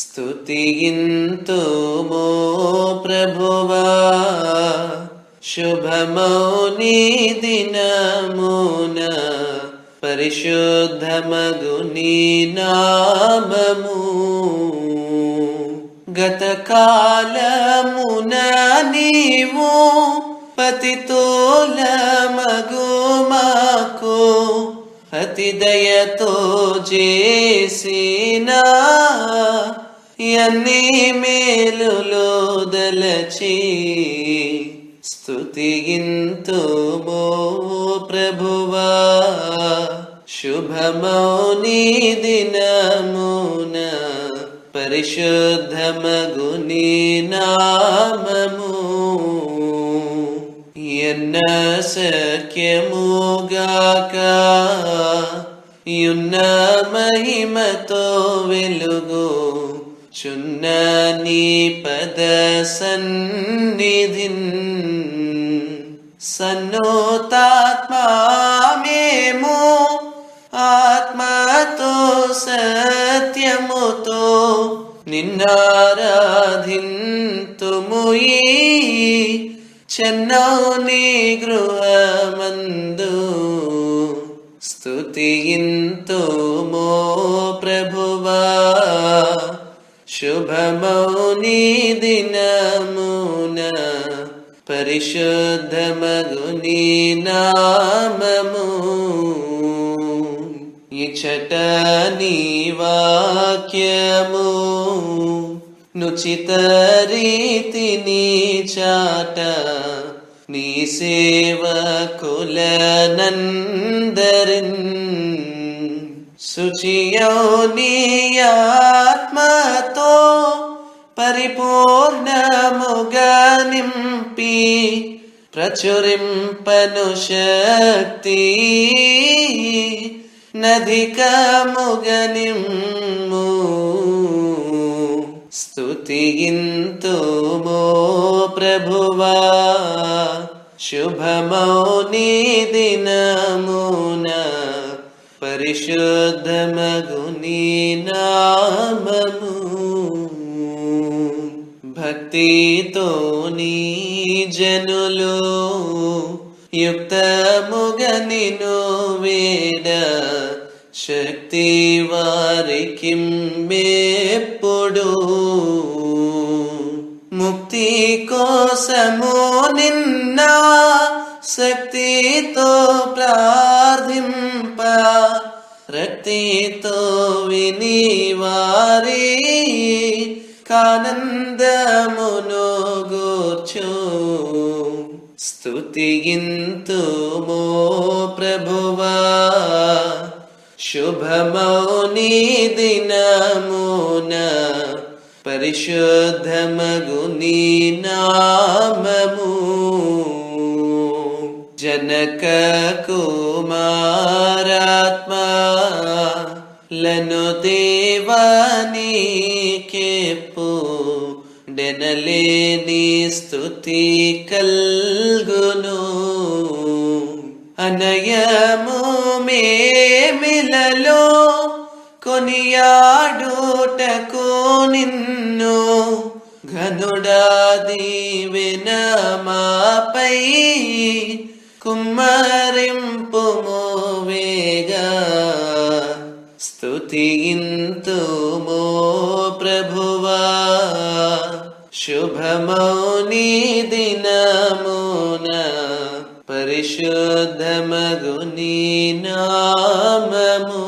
స్తుతియింతుమో ప్రభువా శుభమౌని దినమున పరిశుద్ధమగుని నామము. గతకాలమున నీవు పతితోల మగుమాకు అతి దయతో చేసిన ఎన్ని మేలులో దలచి స్తుతిగింతుమో ప్రభువా. శుభమౌని దినమున పరిశుద్ధమగుని నామము. ఎన్న సఖ్యముగాక యున్న మహిమతో వెలుగు చున్న నీ పద సన్నిధిన్ సన్నోతాత్మామేమో ఆత్మతో సత్యముతో నిన్నారాధింతుము నిన్నారాధింతుముయి చెన్నౌని గృహమందు స్తుతియింతుమో ప్రభువా శుభమౌని దినమున పరిశుద్ధమగుని నామము ఇచట నీ వాక్యము నుచిత రీతిని చాట నీ సేవకులనందరిన్ శుచియో నీ ఆత్మతో పరిపూర్ణముగా నింపి ప్రచురింపను శక్తి నధికముగనిమ్ము స్తుతియింతుమో ప్రభువా శుభమౌని దినమున परिशोधमगुनीनाम भक्तितो नी जनुलो युक्त मुगनि नो वेद। शक्ति वारि किं मे पुडु। मुक्ति को समू निन्ना शक्तितो प्रार्थिम्। నిన్న శక్తితో ప్రార్థింప రక్తితో విని వారి కానందమును గూర్చు స్తుతిగింతుమో ప్రభువా శుభమౌని దినమున పరిశుద్ధమగుని నామము జనక కుమారాత్మా లను దేవాని కేపు డెనలేని స్థుతి కల్గును అనయము మేమిలలో కొనియాడుటకు నిన్ను ఘనుడా దీవెన మాపై కుమ్మరింపు వేగా స్తుతియింతుమో ప్రభువా శుభమౌని దినమున పరిశుద్ధమగుని నామము